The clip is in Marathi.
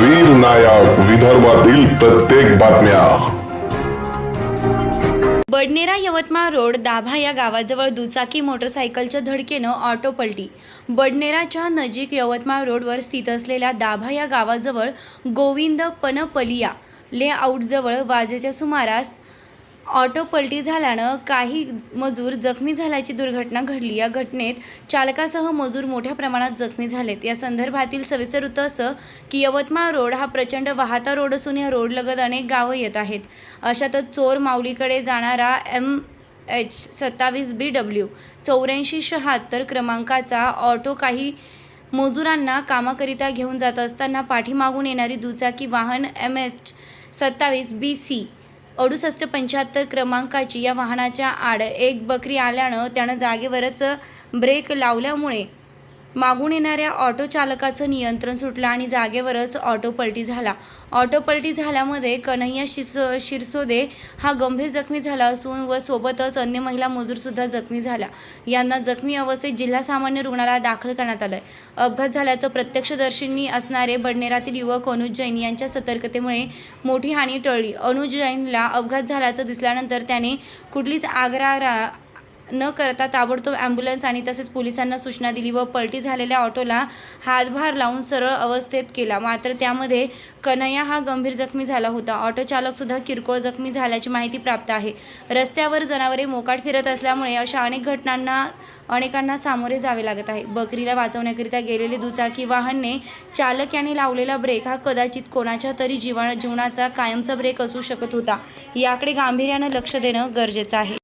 वीर नायक विदर्भातील प्रत्येक बातम्या. बडनेरा यवतमाळ रोड दाभा या गावाजवळ दुचाकी मोटरसायकलच्या धडकेनं ऑटो पलटी. बडनेराच्या नजीक यवतमाळ रोडवर स्थित असलेल्या दाभा या गावाजवळ गोविंद पनपलिया लेआउटजवळ वाजेच्या सुमारास ऑटो पलटी झाल्यानं काही मजूर जखमी झाल्याची दुर्घटना घडली. या घटनेत चालकासह मजूर मोठ्या प्रमाणात जखमी झालेत. या संदर्भातील सविस्तर वृत्त असं की यवतमाळ रोड हा प्रचंड वाहता रोड असून या रोडलगत अनेक गावं येत आहेत. अशातच चोर माऊलीकडे जाणारा एम एच सत्तावीस बी डब्ल्यू चौऱ्याऐंशी शहात्तर क्रमांकाचा ऑटो काही मजुरांना कामाकरिता घेऊन जात असताना पाठीमागून येणारी दुचाकी वाहन एम एच सत्तावीस बी सी अडुसष्ट पंच्याहत्तर क्रमांकाची या वाहनाच्या आड एक बकरी आल्यानं त्यानं जागेवरच ब्रेक लावल्यामुळे मागून येणाऱ्या ऑटो चालकाचं नियंत्रण सुटलं आणि जागेवरच ऑटो पलटी झाला. ऑटो पलटी झाल्यामध्ये कन्हैया शिस शिरसोदे हा गंभीर जखमी झाला असून व सोबतच अन्य महिला मजूरसुद्धा जखमी झाल्या. यांना जखमी अवस्थेत जिल्हा सामान्य रुग्णालयात दाखल करण्यात आलंय. अपघात झाल्याचं प्रत्यक्षदर्शींनी असणारे बडनेरातील युवक अनुज जैन यांच्या सतर्कतेमुळे मोठी हानी टळली. अनुज जैनला अपघात झाल्याचं दिसल्यानंतर त्याने कुठलीच आग्रा न करता ताबडतोब ॲम्ब्युलन्स आणि तसेच पोलिसांना सूचना दिली व पलटी झालेल्या ऑटोला हातभार लावून सरळ अवस्थेत केला. मात्र त्यामध्ये कन्हैया हा गंभीर जखमी झाला होता. ऑटो चालकसुद्धा किरकोळ जखमी झाल्याची माहिती प्राप्त आहे. रस्त्यावर जनावरे मोकाट फिरत असल्यामुळे अशा अनेक घटनांना अनेकांना सामोरे जावे लागत आहे. बकरीला वाचवण्याकरिता गेलेले दुचाकी वाहनने चालक याने लावलेला ब्रेक हा कदाचित कोणाच्या तरी जीवा जीवनाचा कायमचा ब्रेक असू शकत होता. याकडे गांभीर्यानं लक्ष देणं गरजेचं आहे.